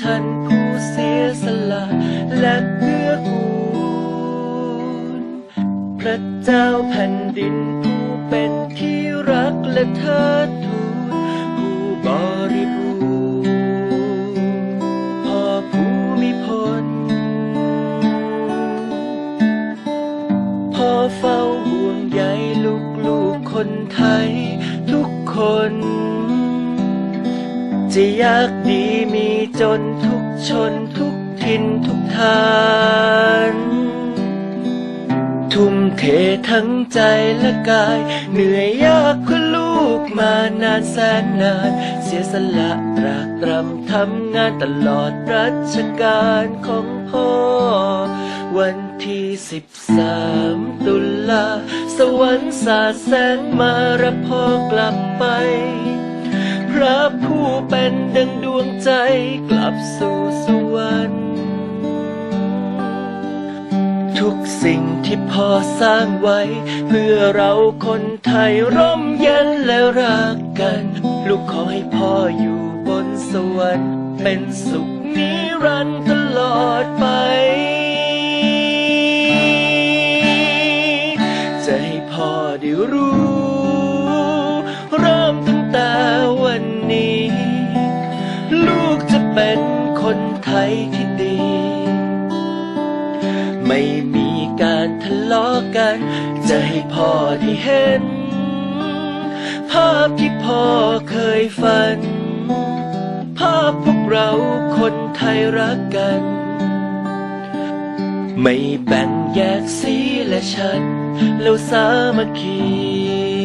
ฉันผู้เสียสละและเพื่อกูลพระเจ้าแผ่นดินผู้เป็นที่รักและเทิดทูนผู้บริบูรณ์พอผู้มีพลพอเฝ้าห่วงใยลูกลูกๆคนไทยทุกคน จะยากดีมีจนทุกชนทุกทินทุกทาน ทุ่มเททั้งใจและกาย เหนื่อยยากเพื่อลูกมานานแสนนาน เสียสละตรากตรำทำงานตลอดรัชกาลของพ่อ วันที่สิบสามตุลา สวรรค์สาดแสงมารับพ่อกลับไป ระผู้เป็นดังดวงใจกลับสู่สวรรค์ทุกสิ่งที่พ่อสร้างไว้ เพื่อเราคนไทยร่มเย็นและรักกัน ลูกขอให้พ่ออยู่บนสวรรค์เป็นสุขนิรันดร์ตลอดไป จะให้พ่อได้รู้ นี้ ลูกจะเป็นคนไทยที่ดี ไม่มีการทะเลาะกัน จะให้พ่อได้เห็น ภาพที่พ่อเคยฝัน ภาพพวกเราคนไทยรักกัน ไม่แบ่งแยกสีและฉันแล้วสามัคคี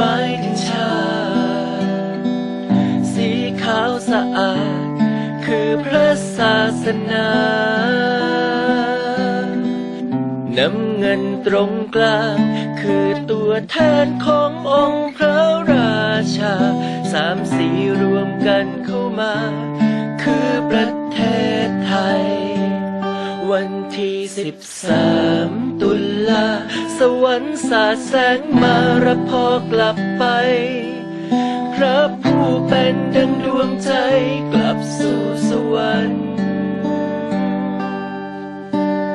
นั้นหมายถึงชาติสีขาวสะอาด คือพระศาสนา น้ำเงินตรงกลาง คือตัวแทนขององค์พระราชา สามสีรวมกันเข้ามา คือประเทศไทย วันที่สิบสามตุ ลา สวรรค์สาดแสงมารับพอกลับไป พระผู้เป็นดังดวงใจกลับสู่สวรรค์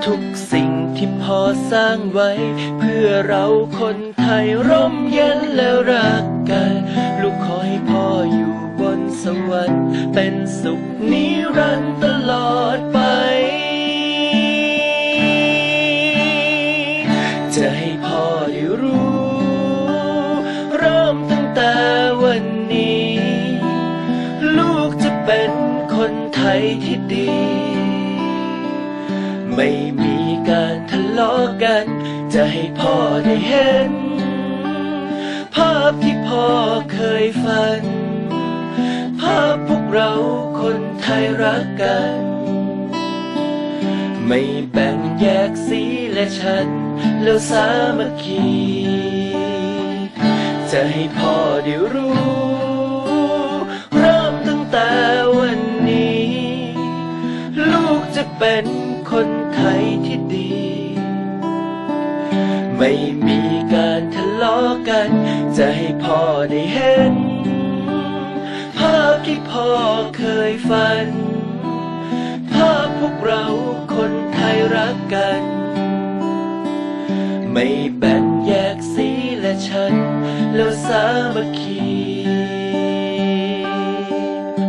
ทุกสิ่งที่พ่อสร้างไว้ เพื่อเราคนไทยร่มเย็นและรักกัน ลูกขอให้พ่ออยู่บนสวรรค์เป็นสุขนิรันดร์ตลอดไป ยที่ดี ไม่มีการทะเลาะกัน จะให้พ่อได้เห็น ภาพที่พ่อเคยฝัน ภาพพวกเราคนไทยรักกัน ไม่แบ่งแยกสีและฉัน แล้วสามัคคี จะให้พ่อได้รู้ เป็นคนไทยที่ดี ไม่มีการทะเลาะกัน จะให้พ่อได้เห็น ภาพที่พ่อเคยฝัน ภาพพวกเราคนไทยรักกัน ไม่แบ่งแยกสีและฉัน แล้วสามัคคี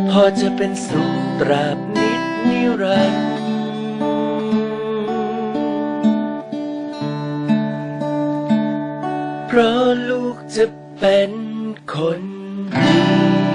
พอจะเป็นสุขตราบนิดนิรันดร์ เพราะลูกจะเป็นคนดี